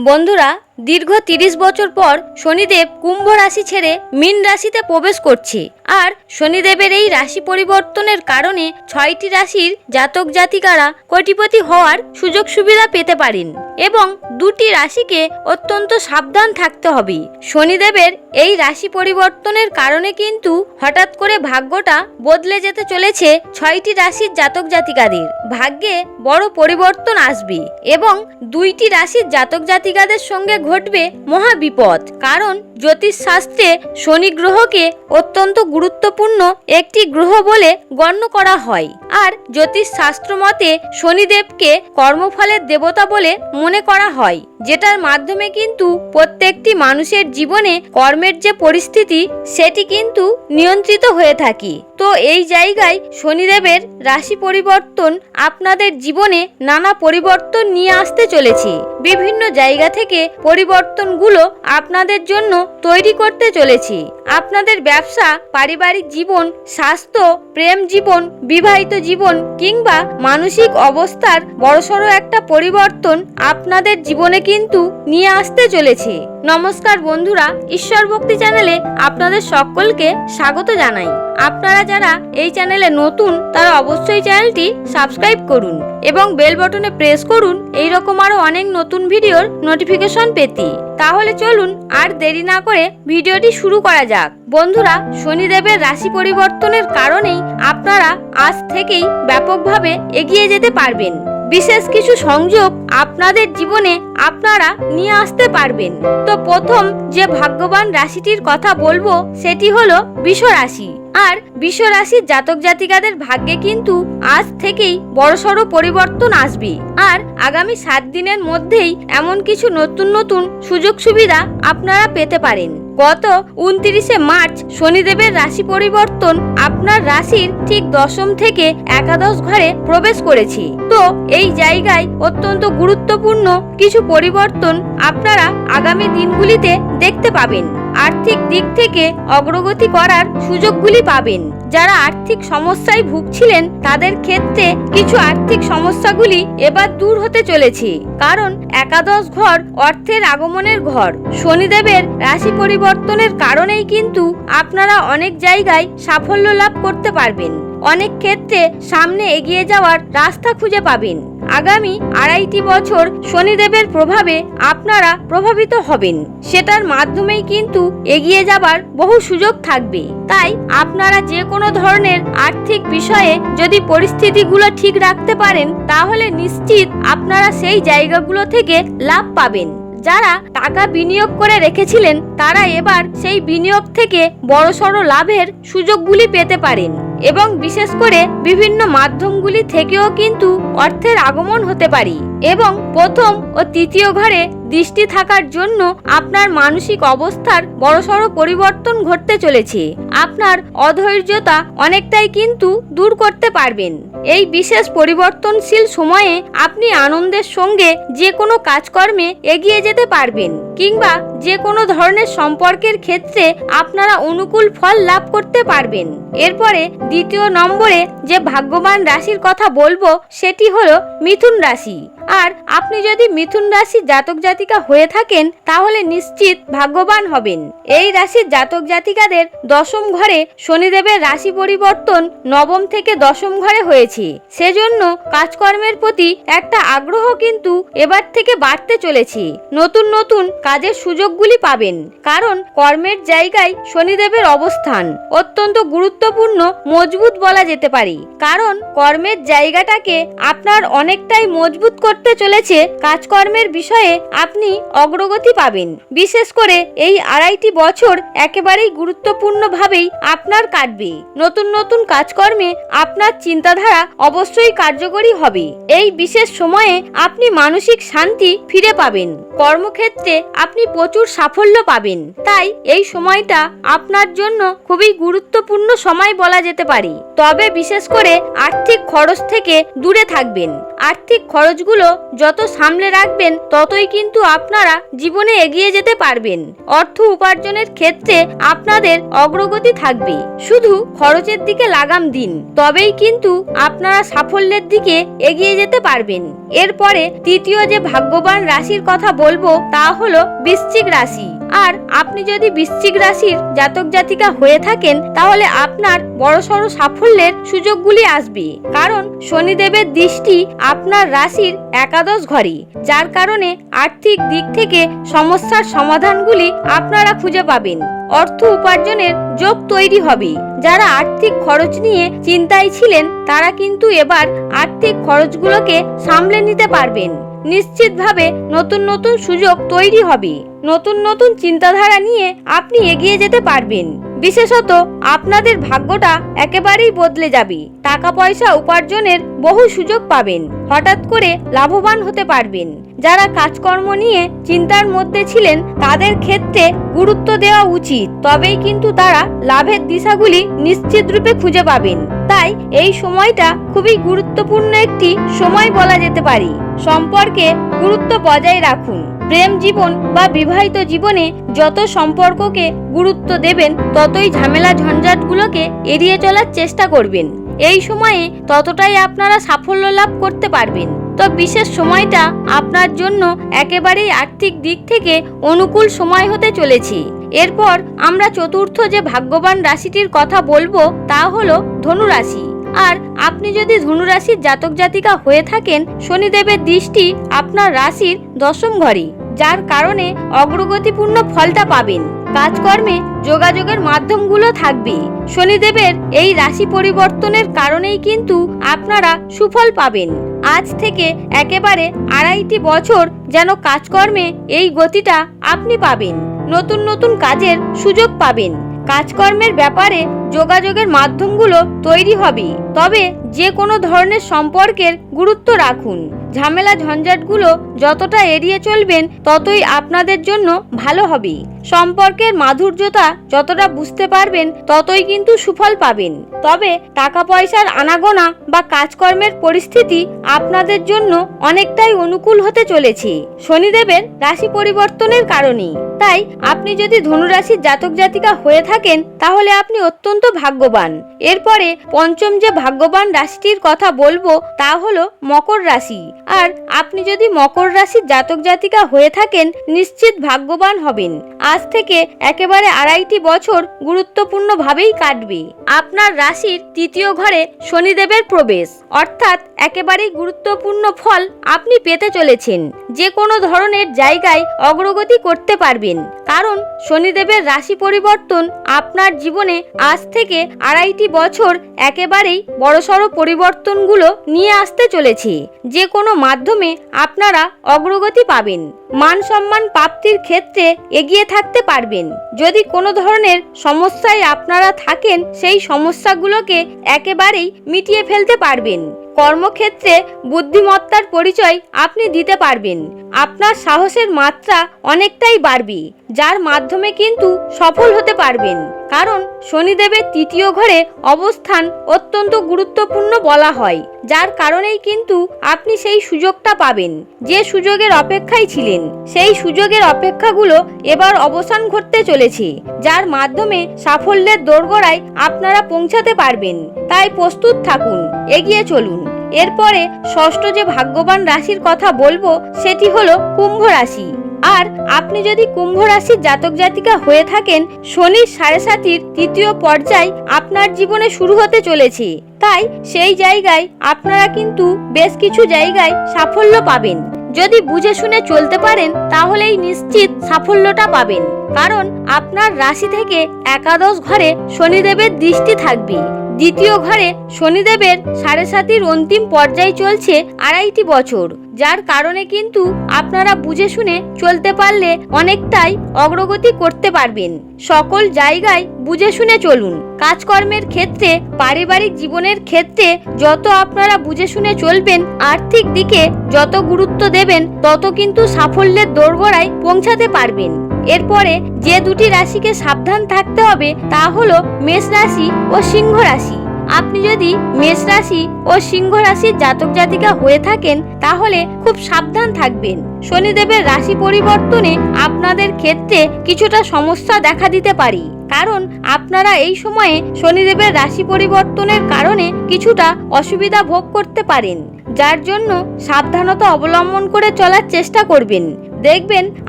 বন্ধুরা দীর্ঘ তিরিশ বছর পর শনিদেব কুম্ভ রাশি ছেড়ে মীন রাশিতে প্রবেশ করছে। আর শনিদেবের এই রাশি পরিবর্তনের কারণে ছয়টি রাশির জাতক জাতিকারা কোটিপতি হওয়ার সুযোগ সুবিধা পেতে পারেন এবং দুটি রাশিকে অত্যন্ত সাবধান থাকতে হবে। শনিদেবের এই রাশি পরিবর্তনের কারণে কিন্তু হঠাৎ করে ভাগ্যটা বদলে যেতে চলেছে ছয়টি রাশির জাতক জাতিকাদের। ভাগ্যে বড় পরিবর্তন আসবে এবং দুইটি রাশির জাতক জাতিকাদের সঙ্গে ঘটবে মহা বিপদ কারণ জ্যোতিষ শাস্ত্রে শনি গ্রহকে অত্যন্ত গুরুত্বপূর্ণ একটি গ্রহ বলে গণ্য করা হয়। আর জ্যোতিষ শাস্ত্র মতে শনিদেবকে কর্মফলের দেবতা বলে মনে করা হয়, যেটার মাধ্যমে কিন্তু প্রত্যেকটি মানুষের জীবনে কর্মের যে পরিস্থিতি, সেটি কিন্তু নিয়ন্ত্রিত হয়ে থাকে। তো এই জায়গায় শনিদেবের রাশি পরিবর্তন আপনাদের জীবনে নানা পরিবর্তন নিয়ে আসতে চলেছে। বিভিন্ন জায়গা থেকে পরিবর্তনগুলো আপনাদের জন্য তৈরি করতে চলেছে। আপনাদের ব্যবসা, পারিবারিক জীবন, স্বাস্থ্য, প্রেম জীবন, বিবাহিত জীবন কিংবা মানসিক অবস্থার বড়সড় একটা পরিবর্তন আপনাদের জীবনে কিন্তু নিয়ে আসতে চলেছে। নমস্কার বন্ধুরা ঈশ্বর ভক্তি চ্যানেলে আপনাদের সকলকে স্বাগত জানাই। আপনারা যারা এই চ্যানেলে নতুন, তারা অবশ্যই চ্যানেলটি সাবস্ক্রাইব করুন এবং বেল বটনে প্রেস করুন। এই রকম আরও অনেক নতুন ভিডিওর নোটিফিকেশন পেতে। তাহলে চলুন আর দেরি না করে ভিডিওটি শুরু করা যাক। বন্ধুরা, শনিদেবের রাশি পরিবর্তনের কারণেই আপনারা আজ থেকেই ব্যাপকভাবে এগিয়ে যেতে পারবেন। বিশেষ কিছু সংযোগ আপনাদের জীবনে আপনারা নিয়ে আসতে পারবেন। তো প্রথম যে ভাগ্যবান রাশিটির কথা বলব, সেটি হলো বিষ রাশি। আর বিষ রাশির জাতক জাতিকাদের ভাগ্যে কিন্তু আজ থেকেই বড়সড় পরিবর্তন আসবে। আর আগামী সাত দিনের মধ্যেই এমন কিছু নতুন নতুন সুযোগ সুবিধা আপনারা পেতে পারেন। গত উনত্রিশে মার্চ শনিদেবের রাশি পরিবর্তন আপনার রাশির ঠিক দশম থেকে একাদশ ঘরে প্রবেশ করেছে। তো এই জায়গায় অত্যন্ত গুরুত্বপূর্ণ কিছু পরিবর্তন আপনারা আগামী দিনগুলিতে দেখতে পাবেন। আর্থিক দিক থেকে অগ্রগতি করার সুযোগগুলি পাবেন। যারা আর্থিক সমস্যায় ভুগছিলেন, তাদের ক্ষেত্রে কিছু আর্থিক সমস্যাগুলি এবার দূর হতে চলেছে। কারণ একাদশ ঘর অর্থের আগমনের ঘর। শনিদেবের রাশি পরিবর্তনের কারণেই কিন্তু আপনারা অনেক জায়গায় সাফল্য লাভ করতে পারবেন। অনেক ক্ষেত্রে সামনে এগিয়ে যাওয়ার রাস্তা খুঁজে পাবেন। আগামী আড়াইটি বছর শনিদেবের প্রভাবে আপনারা প্রভাবিত হবেন। সেটার মাধ্যমেই কিন্তু এগিয়ে যাবার বহু সুযোগ থাকবে। তাই আপনারা যে কোনো ধরনের আর্থিক বিষয়ে যদি পরিস্থিতিগুলো ঠিক রাখতে পারেন, তাহলে নিশ্চিত আপনারা সেই জায়গাগুলো থেকে লাভ পাবেন। যারা টাকা বিনিয়োগ করে রেখেছিলেন, তারা এবার সেই বিনিয়োগ থেকে বড়সড় লাভের সুযোগগুলি পেতে পারেন। এবং বিশেষ করে বিভিন্ন মাধ্যমগুলি থেকেও কিন্তু অর্থের আগমন হতে পারে এবং প্রথম ও তৃতীয় ঘরে দৃষ্টি থাকার জন্য আপনার মানসিক অবস্থার বড়সড় পরিবর্তন ঘটতে চলেছে। আপনার অধৈর্যতা অনেকটাই কিন্তু দূর করতে পারবেন। এই বিশেষ পরিবর্তনশীল সময়ে আপনি আনন্দের সঙ্গে যে কোনো কাজকর্মে এগিয়ে যেতে পারবেন কিংবা যে কোনো ধরনের সম্পর্কের ক্ষেত্রে আপনারা অনুকূল ফল লাভ করতে পারবেন। এরপরে দ্বিতীয় নম্বরে যে ভাগ্যবান রাশির কথা বলব, সেটি হলো মিথুন রাশি। আর আপনি যদি মিথুন রাশির জাতক জাতিকা হয়ে থাকেন, তাহলে নিশ্চিত ভাগ্যবান হবেন। এই রাশির জাতক জাতিকাদের দশম ঘরে শনিদেবের রাশি পরিবর্তন নবম থেকে দশম ঘরে হয়েছে। সেজন্য কাজকর্মের প্রতি একটা আগ্রহ কিন্তু এবার থেকে বাড়তে চলেছে। নতুন নতুন কাজের সুযোগগুলি পাবেন, কারণ কর্মের জায়গায় শনিদেবের অবস্থান অত্যন্ত গুরুত্বপূর্ণ, মজবুত বলা যেতে পারে। কারণ কর্মের জায়গাটাকে আপনার অনেকটাই মজবুত করতে চলেছে কাজকর্মের বিষয়ে আপনি অগ্রগতি পাবেন। বিশেষ করে এই আড়াইটি বছর একেবারেই গুরুত্বপূর্ণভাবেই আপনার কাটবে। নতুন নতুন কাজকর্মে আপনার চিন্তাধারা অবশ্যই কার্যকরী হবে। এই বিশেষ সময়ে আপনি মানসিক শান্তি ফিরে পাবেন। কর্মক্ষেত্রে আপনি প্রচুর সাফল্য পাবেন। তাই এই সময়টা আপনার জন্য খুবই গুরুত্বপূর্ণ সময় বলা যেতে পারে। তবে বিশেষ করে আর্থিক খরচ থেকে দূরে থাকবেন। আর্থিক খরচগুলো কাজগুলো যত সামলে রাখবেন, ততই কিন্তু আপনারা জীবনে এগিয়ে যেতে পারবেন। অর্থ উপার্জনের ক্ষেত্রে আপনাদের অগ্রগতি থাকবে। শুধু খরচের দিকে লাগাম দিন, তবেই কিন্তু আপনারা সাফল্যের দিকে এগিয়ে যেতে পারবেন। এরপরে তৃতীয় যে ভাগ্যবান রাশির কথা বলব, তা হলো বৃশ্চিক রাশি। আর আপনি যদি বৃশ্চিক রাশির জাতক জাতিকা হয়ে থাকেন, তাহলে আপনার বড়সড় সাফল্যের সুযোগগুলি আসবে। কারণ শনিদেবের দৃষ্টি আপনার রাশির একাদশ ঘরে যার কারণে আর্থিক দিক থেকে সমস্যার সমাধানগুলি আপনারা খুঁজে পাবেন। অর্থ উপার্জনের যোগ তৈরি হবে। যারা আর্থিক খরচ নিয়ে চিন্তায় ছিলেন, তারা কিন্তু এবার আর্থিক খরচগুলোকে সামলে নিতে পারবেন। নিশ্চিতভাবে নতুন নতুন সুযোগ তৈরি হবে। নতুন নতুন চিন্তাধারা নিয়ে আপনি এগিয়ে যেতে পারবেন। বিশেষত আপনাদের ভাগ্যটা একেবারেই বদলে যাবে। টাকা পয়সা উপার্জনের বহু সুযোগ পাবেন। হঠাৎ করে লাভবান হতে পারবেন। যারা কাজকর্ম নিয়ে চিন্তার মধ্যে ছিলেন, তাদের ক্ষেত্রে গুরুত্ব দেওয়া উচিত। তবেই কিন্তু তারা লাভের দিশাগুলি নিশ্চিত রূপে খুঁজে পাবেন। তাই এই সময়টা খুবই গুরুত্বপূর্ণ একটি সময় বলা যেতে পারে। সম্পর্কে গুরুত্ব বজায় রাখুন। প্রেম জীবন বা বিবাহিত জীবনে যত সম্পর্ককে গুরুত্ব দেবেন, ততই ঝামেলা ঝঞ্ঝাটগুলোকে এড়িয়ে চলার চেষ্টা করবেন। এই সময়ে ততটাই আপনারা সাফল্য লাভ করতে পারবেন। তো বিশেষ সময়টা আপনার জন্য একেবারেই আর্থিক দিক থেকে অনুকূল সময় হতে চলেছে। এরপর আমরা চতুর্থ যে ভাগ্যবান রাশিটির কথা বলব, তা হলো ধনু রাশি আর আপনি যদি ধনুরাশির জাতক জাতিকা হয়ে থাকেন, শনিদেবের দৃষ্টি আপনার রাশির দশম ঘরে। যার কারণে অগ্রগতিপূর্ণ ফলটা পাবেন। কাজকর্মে যোগাযোগের মাধ্যমগুলো থাকবে। শনিদেবের এই রাশি পরিবর্তনের কারণেই কিন্তু আপনারা সুফল পাবেন। আজ থেকে একেবারে আড়াইটি বছর যেন কাজকর্মে এই গতিটা আপনি পাবেন। নতুন নতুন কাজের সুযোগ পাবেন। কাজকর্মের ব্যাপারে যোগাযোগের মাধ্যমগুলো তৈরি হবে। তবে যে কোনো ধরনের সম্পর্কের গুরুত্ব রাখুন। ঝামেলা ঝঞ্ঝাটগুলো যতটা এড়িয়ে চলবেন, ততই আপনাদের জন্য ভালো হবে। সম্পর্কের মাধুর্যতা যতটা বুঝতে পারবেন, ততই কিন্তু সুফল পাবেন। তবে টাকা পয়সার আনাগোনা বা কাজকর্মের পরিস্থিতি আপনাদের জন্য অনেকটাই অনুকূল হতে চলেছে। শনিদেবের রাশি পরিবর্তনের কারণে তাই আপনি যদি ধনুরাশির জাতক জাতিকা হয়ে থাকেন, তাহলে আপনি অত্যন্ত ভাগ্যবান। এরপরে পঞ্চম যে ভাগ্যবান রাশিটির কথা বলব তা হলো মকর রাশি। আর আপনি যদি মকর রাশির জাতক জাতিকা হয়ে থাকেন, নিশ্চিত ভাগ্যবান হবেন। আজ থেকে একেবারে আড়াইটি বছর গুরুত্বপূর্ণভাবেই কাটবে। আপনার রাশির তৃতীয় ঘরে শনিদেবের প্রবেশ। অর্থাৎ একেবারেই গুরুত্বপূর্ণ ফল আপনি পেতে চলেছেন। যে কোনো ধরনের জায়গায় অগ্রগতি করতে পারবেন। কারণ শনিদেবের রাশি পরিবর্তন আপনার জীবনে আজ থেকে আড়াইটি বছর একেবারেই বড়সড় পরিবর্তনগুলো নিয়ে আসতে চলেছি। যে কোনো মাধ্যমে আপনারা অগ্রগতি পাবেন। মান সম্মান প্রাপ্তির ক্ষেত্রে এগিয়ে থাকতে পারবেন। যদি কোনো ধরনের সমস্যায় আপনারা থাকেন, সেই সমস্যাগুলোকে একেবারেই মিটিয়ে ফেলতে পারবেন। কর্মক্ষেত্রে বুদ্ধিমত্তার পরিচয় আপনি দিতে পারবেন। আপনার সাহসের মাত্রা অনেকটাই বাড়বে, যার মাধ্যমে কিন্তু সফল হতে পারবেন। কারণ শনিদেবের তৃতীয় ঘরে অবস্থান অত্যন্ত গুরুত্বপূর্ণ বলা হয়। যার কারণেই কিন্তু আপনি সেই সুযোগটা পাবেন। যে সুযোগের অপেক্ষায় ছিলেন, সেই সুযোগের অপেক্ষাগুলো এবার অবসান ঘটতে চলেছে, যার মাধ্যমে সাফল্যের দোরগোড়ায় আপনারা পৌঁছাতে পারবেন। তাই প্রস্তুত থাকুন, এগিয়ে চলুন। এরপরে ষষ্ঠ যে ভাগ্যবান রাশির কথা বলব, সেটি হলো কুম্ভ রাশি। আর আপনি যদি কুম্ভ রাশির জাতক জাতিকা হয়ে থাকেন শনির সাড়ে সাতির তৃতীয় পর্যায় আপনার জীবনে শুরু হতে চলেছে। তাই সেই জায়গায় আপনারা কিন্তু বেশ কিছু জায়গায় সাফল্য পাবেন। যদি বুঝে শুনে চলতে পারেন, তাহলেই নিশ্চিত সাফল্যটা পাবেন। কারণ আপনার রাশি থেকে একাদশ ঘরে শনিদেবের দৃষ্টি থাকবে। দ্বিতীয় ঘরে শনিদেবের সাড়ে সাতির অন্তিম পর্যায়ে চলছে আড়াইটি বছর, যার কারণে কিন্তু আপনারা বুঝে শুনে চলতে পারলে অনেকটাই অগ্রগতি করতে পারবেন। সকল জায়গায় বুঝে শুনে চলুন। কাজকর্মের ক্ষেত্রে, পারিবারিক জীবনের ক্ষেত্রে যত আপনারা বুঝে শুনে চলবেন, আর্থিক দিকে যত গুরুত্ব দেবেন, তত কিন্তু সাফল্যের দোরগোড়ায় পৌঁছাতে পারবেন। এরপরে যে দুটি রাশিকে সাবধান থাকতে হবে তা হলো মেষ রাশি ও সিংহ রাশি। আপনি যদি মেষ রাশি ও সিংহ রাশির জাতক জাতিকা হয়ে থাকেন, তাহলে খুব সাবধান থাকবেন। শনিদেবের রাশি পরিবর্তনে আপনাদের ক্ষেত্রে কিছুটা সমস্যা দেখা দিতে পারি। কারণ আপনারা এই সময়ে শনিদেবের রাশি পরিবর্তনের কারণে কিছুটা অসুবিধা ভোগ করতে পারেন, যার জন্য সাবধানতা অবলম্বন করে চলার চেষ্টা করবেন। দেখবেন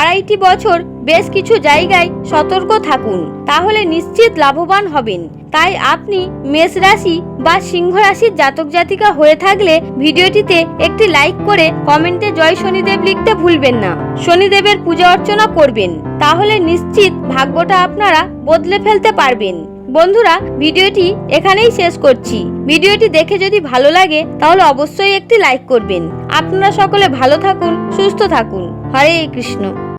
আড়াইটি বছর বেশ কিছু জায়গায় সতর্ক থাকুন, তাহলে নিশ্চিত লাভবান হবেন। তাই আপনি মেষ রাশি বা সিংহ রাশির জাতক জাতিকা হয়ে থাকলে ভিডিওটিতে একটি লাইক করে কমেন্টে জয় শনিদেব লিখতে ভুলবেন না। শনিদেবের পূজা অর্চনা করবেন, তাহলে নিশ্চিত ভাগ্যটা আপনারা বদলে ফেলতে পারবেন। বন্ধুরা, ভিডিওটি এখানেই শেষ করছি। ভিডিওটি দেখে যদি ভালো লাগে, তাহলে অবশ্যই একটি লাইক করবেন। আপনারা সকলে ভালো থাকুন, সুস্থ থাকুন। হরে কৃষ্ণ